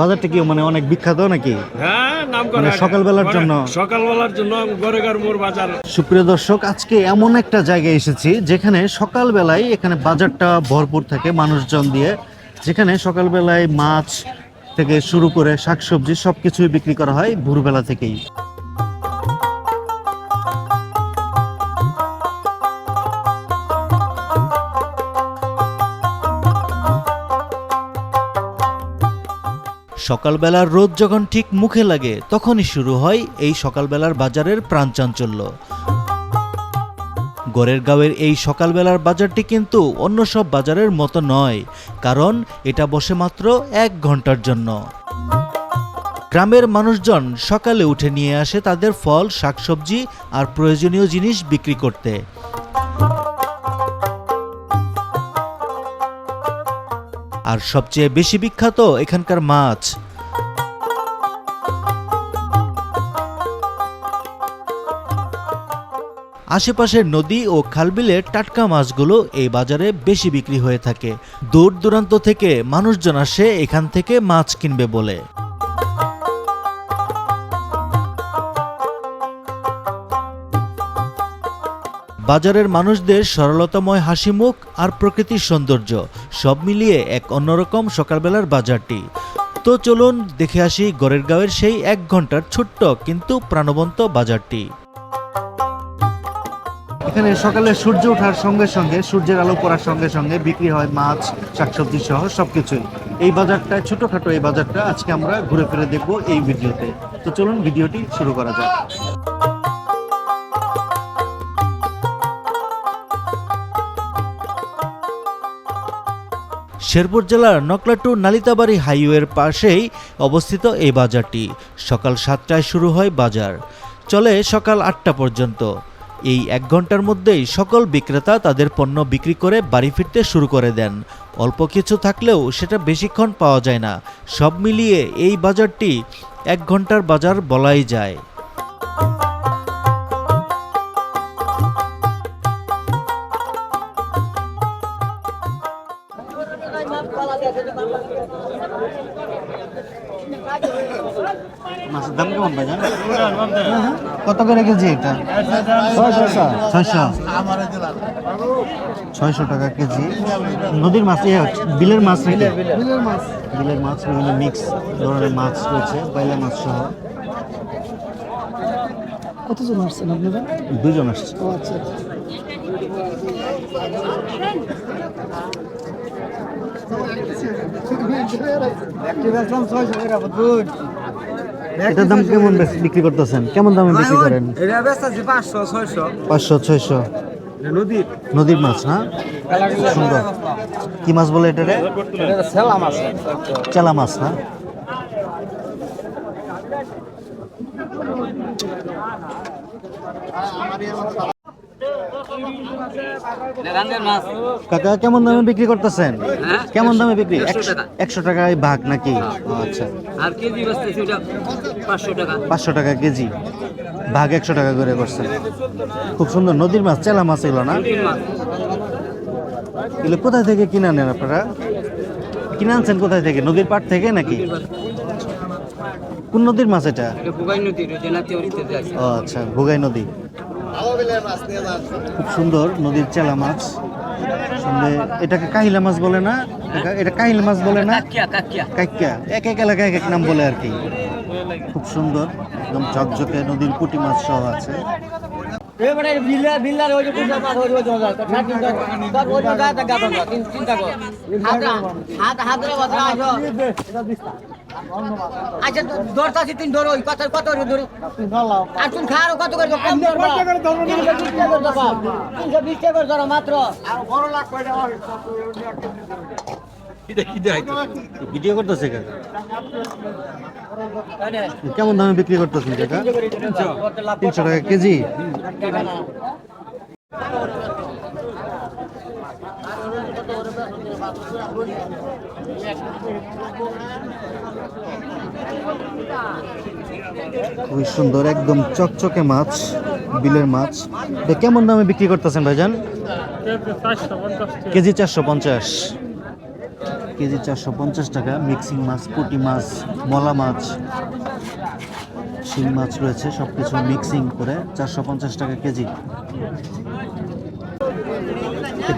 বাজারটা কি মানে অনেক বিখ্যাত নাকি? হ্যাঁ নাম করা মানে সকালবেলার জন্য? সকালবেলার জন্য গড়েগার মোড় বাজার। সুপ্রিয় দর্শক আজকে এমন একটা জায়গায় এসেছি যেখানে সকালবেলায় এখানে বাজারটা ভরপুর থাকে মানুষজন দিয়ে। যেখানে সকালবেলায় মাছ থেকে শুরু করে শাকসবজি সব কিছুই বিক্রি করা হয় ভোরবেলা থেকেই। সকালবেলার রোদ যখন ঠিক মুখে লাগে, তখনই শুরু হয় এই সকালবেলার বাজারের প্রাণচাঞ্চল্য গড়ের গাঁয়ের এই সকালবেলার বাজারটি কিন্তু অন্য সব বাজারের মতো নয়, কারণ এটা বসে মাত্র এক ঘণ্টার জন্য। গ্রামের মানুষজন সকালে উঠে নিয়ে আসে তাদের ফল, শাকসবজি আর প্রয়োজনীয় জিনিস বিক্রি করতে। আর সবচেয়ে বেশি বিখ্যাত এখানকার মাছ। আশেপাশের নদী ও খালবিলের টাটকা মাছগুলো এই বাজারে বেশি বিক্রি হয়ে থাকে। দূর দূরান্ত থেকে মানুষজন আসে এখান থেকে মাছ কিনবে বলে। বাজারের মানুষদের সরলতাময় হাসিমুখ আর প্রকৃতির সৌন্দর্য সব মিলিয়ে এক অন্যরকম সকালবেলার বাজারটি। তো চলুন দেখে আসি গড়ের গাঁয়ের সেই এক ঘণ্টার ছোট্ট কিন্তু প্রাণবন্ত বাজারটি। এখানে সকালে সূর্য ওঠার সঙ্গে সঙ্গে, সূর্যের আলো পড়ার সঙ্গে সঙ্গে বিক্রি হয় মাছ, শাকসবজি সহ সবকিছুই। এই বাজারটা ছোটখাটো এই বাজারটা আজকে আমরা ঘুরে ফিরে দেখব এই ভিডিওতে। তো চলুন ভিডিওটি শুরু করা যাক। শেরপুর জেলার নকলাটু নালিতাবাড়ি হাইওয়ের পাশেই অবস্থিত এই বাজারটি। সকাল সাতটায় শুরু হয় বাজার। চলে সকাল আটটা পর্যন্ত। এই এক ঘণ্টার মধ্যেই সকল বিক্রেতা তাদের পণ্য বিক্রি করে বাড়ি ফিরতে শুরু করে দেন। অল্প কিছু থাকলেও সেটা বেশিক্ষণ পাওয়া যায় না। সব মিলিয়ে এই বাজারটি এক ঘণ্টার বাজার বলাই যায়। মাছের দাম কেমন ভাইজান কত করে কেজি এটা? ছয়শো। ছয়শো। টাকা কেজি। নদীর মাছ ইয়ে, বিলের মাছ নাকি? বিলের মাছ। বিভিন্ন মিক্স ধরনের মাছ রয়েছে বাইলা মাছ সহ। কতজন আসছেন আপনারা দুজন আসছে। ও আচ্ছা এটার দাম কেমন বিক্রি করতেছেন? কেমন দামে বিক্রি করেন? পাঁচশো ছয়শো। নদীর। মাছ না? সুন্দর। কি মাছ বলে এটা চেলা মাছ না? কাকা কেমন দামে বিক্রি করতেছেন? হ্যাঁ? কেমন দামে বিক্রি? একশো একশো- টাকা। টাকায় ভাগ নাকি? আচ্ছা। আর কেজি পাঁচশো টাকা। পাঁচশো টাকা কেজি। ভাগ একশো টাকা করে করছেন খুব সুন্দর। নদীর মাছ চেলা মাছ এগুলো না? এগুলো কোথায় থেকে কিনে আনেন আপনারা? কিনে আনছেন কোথায় থেকে? নদীর পাড় থেকে নাকি? কোন নদীর মাছ এটা? আচ্ছা ভোগাই নদী। খুব সুন্দর নদীর চেলা মাছ। সঙ্গে এটাকে কাহিলা মাছ বলে না? এটা- কাহিলা মাছ বলে না? কাকিয়া এক এক এলাকায় এক এক নাম বলে আর কি। খুব সুন্দর একদম ঝকঝকে নদীর পুঁটি মাছ সহ আছে। চিন্তা কর। হাত হাত আচ্ছা দরতা আছে তিন ধরো কত কত করে ধরো আর তুমি খাও কত করে কম ধরবা তিনশো বিশ টাকা করে ধরবা তিনশো বিশ টাকা করে ধরো মাত্র ভিডিও করতেছে কেমন দামে বিক্রি করতেছেন কাকা তিনশো টাকা কেজি খুবই সুন্দর, একদম চকচকে মাছ, বিলের মাছ। কেমন দামে বিক্রি করতেছেন ভাইজান? কেজি চারশো পঞ্চাশ। কেজি চারশো পঞ্চাশ টাকা, মিক্সিং মাছ, পুঁটি মাছ, মলা মাছ, শিং মাছ রয়েছে সব কিছু মিক্সিং করে চারশো পঞ্চাশ টাকা কেজি।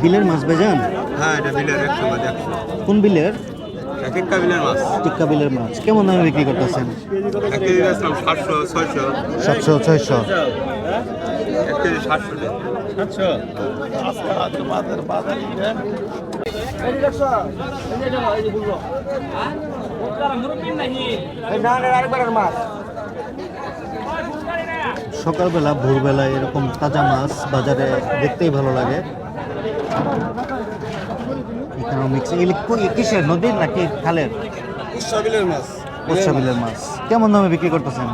বিলের মাছ বেজান হ্যাঁ এটা বিলের একশো মাছ একশো কোন বিলের? একটা বিলের মাছ। টিক্কা বিলের মাছ। কেমন দামে বিক্রি করতেছেন? এক কেজি সাতশো ছয়শো। সাতশো ছয়শো। এক কেজি সাতশো সকালবেলা ভোরবেলায় এরকম তাজা মাছ বাজারে দেখতেই ভালো লাগে। এখানেও মিক্সিং কিসের নদীর নাকি খালের? উৎসব বিলের মাছ। উৎসা বিলের মাছ। কেমন দামে বিক্রি করতেছেন?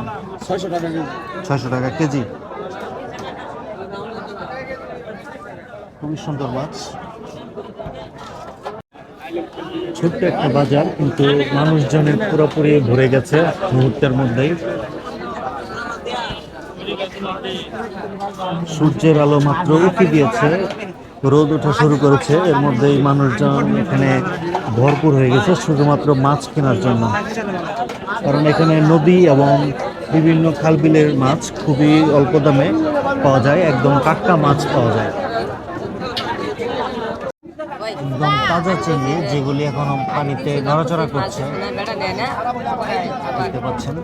ছয়শো টাকা কেজি। ছয়শো টাকা কেজি। খুবই সুন্দর মাছ। ছোট্ট একটা বাজার কিন্তু মানুষজনের পুরোপুরি ভরে গেছে মুহূর্তের মধ্যেই। সূর্যের আলো মাত্র উঠে দিয়েছে। রোদ ওঠা শুরু করেছে। এর মধ্যেই মানুষজন এখানে ভরপুর হয়ে গেছে, শুধুমাত্র মাছ কেনার জন্য। কারণ এখানে নদী এবং বিভিন্ন খালবিলের মাছ খুবই অল্প দামে পাওয়া যায়, একদম টাটকা মাছ পাওয়া যায়। একদম তাজা চিংড়ি, যেগুলি এখনও পানিতে নড়াচড়া করছে। দেখতে পাচ্ছেন।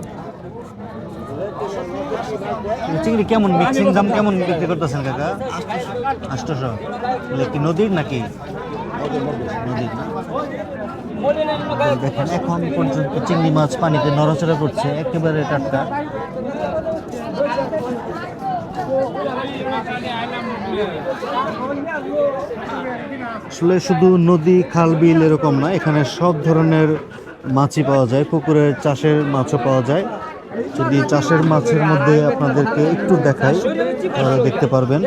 চিংড়ি কেমন মিক্সিং দাম কেমন বিক্রি করতেছেন কাকা? আষ্টশো কি নদীর নাকি? দেখেন, এখন পর্যন্ত চিংড়ি মাছ পানিতে নড়াচড়া করছে, একেবারে টাটকা। আসলে শুধু নদী, খাল, বিল এরকম না, এখানে সব ধরনের মাছই পাওয়া যায়, পুকুরের চাষের মাছও পাওয়া যায়। যদি চাষের মাছের মধ্যে আপনাদেরকে একটু দেখাই দেখতে পারবেন।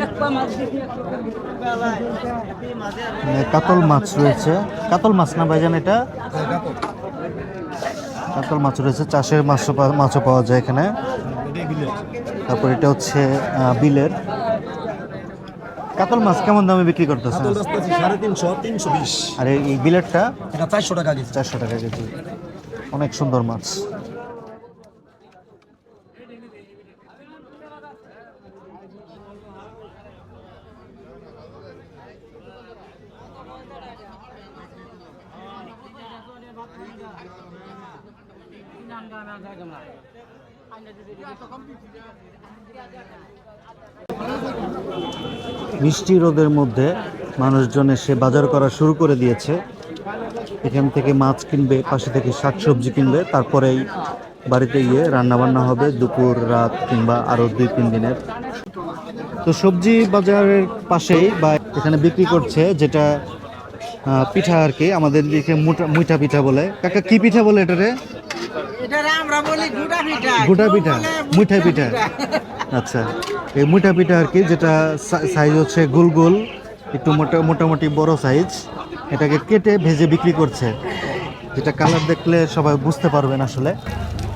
কাতল মাছ রয়েছে। কাতল মাছ না ভাইজান এটা? কাতল মাছ রয়েছে চাষের মাছও পা- মাছও পাওয়া যায় এখানে। তারপর এটা হচ্ছে বিলের। কাতল মাছ কেমন দামে বিক্রি করতেছে সাড়ে তিনশো তিনশো বিশ। আর এই এই বিলেটটা চারশো টাকা কেজি। চারশো টাকা কেজি। অনেক সুন্দর মাছ। মিষ্টি রোদের মধ্যে মানুষজন এসে বাজার করা শুরু করে দিয়েছে। এখান থেকে মাছ কিনবে, পাশে থেকে শাকসবজি কিনবে, তারপরেই বাড়িতে গিয়ে রান্না বান্না হবে দুপুর, রাত কিংবা আরও দুই, তিন দিনের। তো সবজি বাজারের পাশেই বা এখানে বিক্রি করছে যেটা পিঠা আর কি, আমাদের দিকে মুটা মুইঠা পিঠা বলে। কাকা, কি পিঠা বলে এটারে? গোটা পিঠা। মুইঠা পিঠা আচ্ছা এই মুইঠা পিঠা আর কি যেটা সাইজ হচ্ছে গোল গোল একটু মোটা মোটামুটি বড় সাইজ এটাকে কেটে ভেজে বিক্রি করছে। যেটা কালার দেখলে সবাই বুঝতে পারবেন আসলে।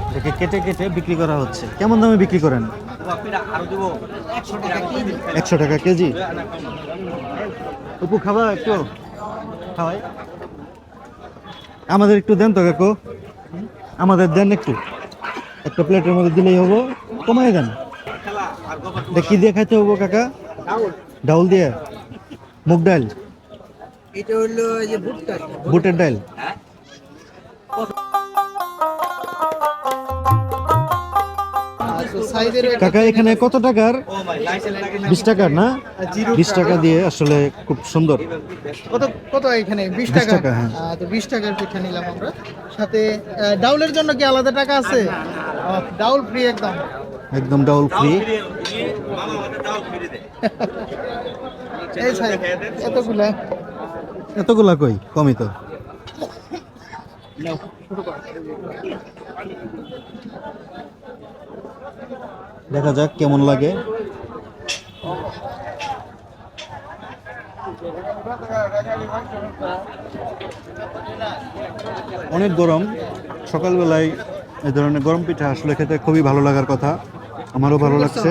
এটাকে কেটে কেটে বিক্রি করা হচ্ছে। কেমন দামে বিক্রি করেন? একশো টাকা কেজি। উপু খাবা একটু? খাওয়াই। আমাদের একটু দেন তো কাকু। আমাদের দেন একটু। একটা প্লেটের মধ্যে দিলেই হব। কমাই দেন। এটা কি দিয়ে খাইতে হব কাকা? ডাউল দিয়ে। মুগ ডাল। এটা হলো এই যে বুটের ডাল। কাকা এখানে কত টাকার? বিশ টাকার না? বিশ টাকা দিয়ে আসলে খুব সুন্দর। কত কত এখানে? বিশ টাকা? টাকা, হ্যাঁ। তো বিশ টাকার পিঠা নিলাম আমরা। সাথে ডাউলের জন্য কি আলাদা টাকা আছে? ডাউল ফ্রি একদম। একদম ডাউল ফ্রি এই এতগুলা। এতগুলা কই? কমই তো। দেখা যাক কেমন লাগে। অনেক গরম। সকালবেলায় এই ধরনের গরম পিঠা আসলে খেতে খুবই ভালো লাগার কথা। আমারও ভালো লাগছে।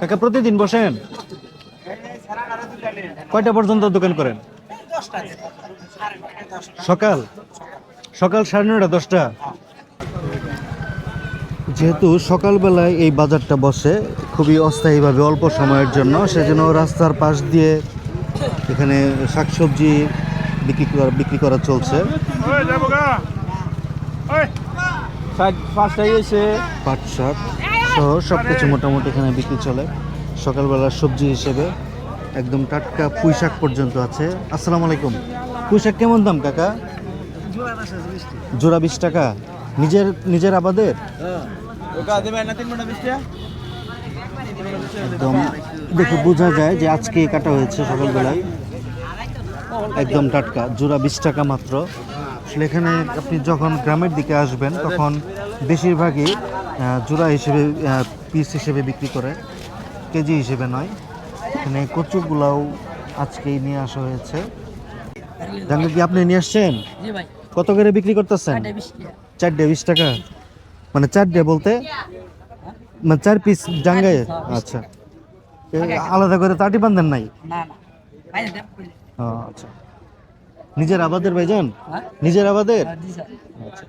কাকা প্রতিদিন বসেন। কয়টা পর্যন্ত দোকান করেন? সকাল? সকাল সাড়ে নয়টা দশটা? যেহেতু সকালবেলায় এই বাজারটা বসে খুবই অস্থায়ীভাবে অল্প সময়ের জন্য সেজন্য রাস্তার পাশ দিয়ে এখানে শাকসবজি বিক্রি করা বিক্রি করা চলছে। পাট শাক সহ সব কিছু মোটামুটি এখানে বিক্রি চলে। সকালবেলা সবজি হিসেবে একদম টাটকা পুঁই শাক পর্যন্ত আছে। আসসালামু আলাইকুম। পুঁই শাক কেমন দাম কাকা? জোড়া বিশ টাকা। নিজের নিজের আবাদের? একদম দেখে বোঝা যায় যে আজকে কাটা হয়েছে সকালবেলায় একদম টাটকা জোড়া বিশ টাকা মাত্র। আসলে এখানে আপনি যখন গ্রামের দিকে আসবেন তখন বেশিরভাগই জোড়া হিসেবে পিস হিসেবে বিক্রি করে কেজি হিসেবে নয়। এখানে কচুগুলাও আজকেই নিয়ে আসা হয়েছে। জানলে কি আপনি নিয়ে আসছেন? কত করে বিক্রি করতেছেন? চারটে বিশ টাকা? মানে চারটে বলতে? মানে চার পিস জাঙ্গায়? আচ্ছা। আলাদা করে তাটি বান্ধেন নাই? আচ্ছা। নিজের আবাদের ভাইজান? হ্যাঁ? নিজের আবাদের? আচ্ছা।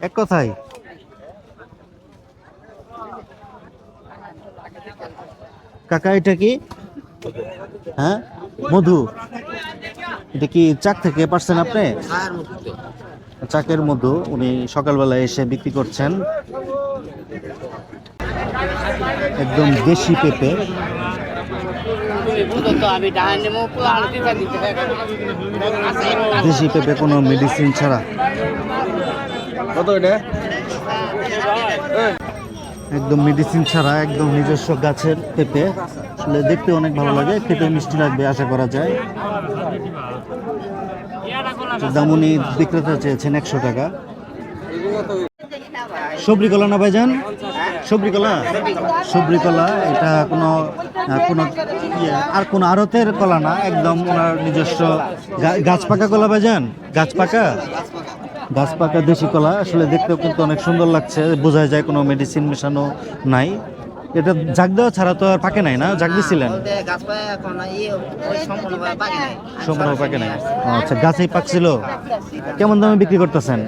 এক কথাই কাকা এটা কি? হ্যাঁ? মধু? এটা কি চাক থেকে পারছেন আপনি? চাকের মধু উনি সকালবেলা এসে বিক্রি করছেন। একদম দেশি পেঁপে। দেশি পেঁপে কোনো মেডিসিন ছাড়া। কত এটা? একদম মেডিসিন ছাড়া একদম নিজস্ব গাছের পেঁপে। আসলে দেখতে অনেক ভালো লাগে খেতে মিষ্টি লাগবে আশা করা যায়। দাম উনি বিক্রেতা চেয়েছেন একশো টাকা। সবরি কলা না ভাইজান? সবরি কলা সবরি কলা এটা কোনো কোনো ইয়ে, আর কোনো আড়তের কলা না একদম ওনার নিজস্ব গাছ পাকা কলা ভাইজান? গাছ পাকা? গাছ পাকা দেশি কলা আসলে দেখতেও কিন্তু অনেক সুন্দর লাগছে বোঝা যায় কোনো মেডিসিন মেশানো নাই। এটা জাগ দেওয়া ছাড়া তো আর পাকে নাই না? জাগ দিছিলেন? সম্পূর্ণ পাকে নাই। আচ্ছা গাছেই পাকছিল। কেমন দামে বিক্রি করতেছেন?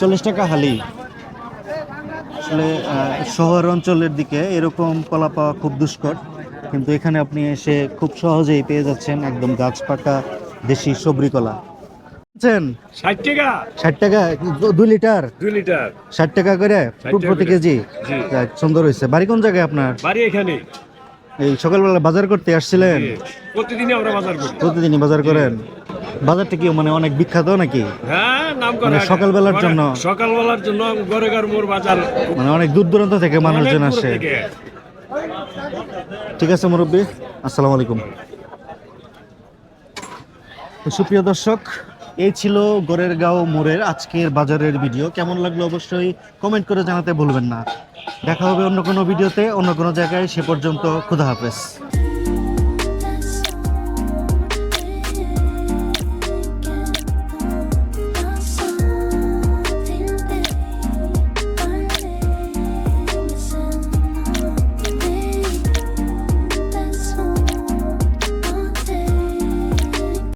চল্লিশ টাকা হালি। আসলে শহর অঞ্চলের দিকে এরকম কলা পাওয়া খুব দুষ্কর। কিন্তু এখানে আপনি এসে খুব সহজেই পেয়ে যাচ্ছেন একদম গাছ পাকা দেশি সবরি কলা। বুঝছেন ষাট টাকা। ষাট টাকা দুই লিটার? দুই লিটার। ষাট টাকা করে প্রতি কেজি? সুন্দর হয়েছে। বাড়ি কোন জায়গায় আপনার? বাড়ি এখানে। এই সকালবেলা বাজার করতে আসছিলেন? প্রতিদিনই আমরা বাজার করি। প্রতিদিনই বাজার করেন? বাজারটা কি মানে অনেক বিখ্যাত নাকি? হ্যাঁ নাম করা মানে সকালবেলার জন্য? সকালবেলার জন্য গড়েগার মোর বাজার। মানে অনেক দূর দূরান্ত থেকে মানুষজন আসে। ঠিক আছে মুরব্বী আসসালামু আলাইকুম। সুপ্রিয় দর্শক এই ছিল গোরেরগাঁও মোড়ের আজকের বাজারের ভিডিও। কেমন লাগল অবশ্যই কমেন্ট করে জানাতে ভুলবেন না। দেখা হবে অন্য কোনো ভিডিওতে, অন্য কোনো জায়গায়। সে পর্যন্ত খুদা হাফেজ।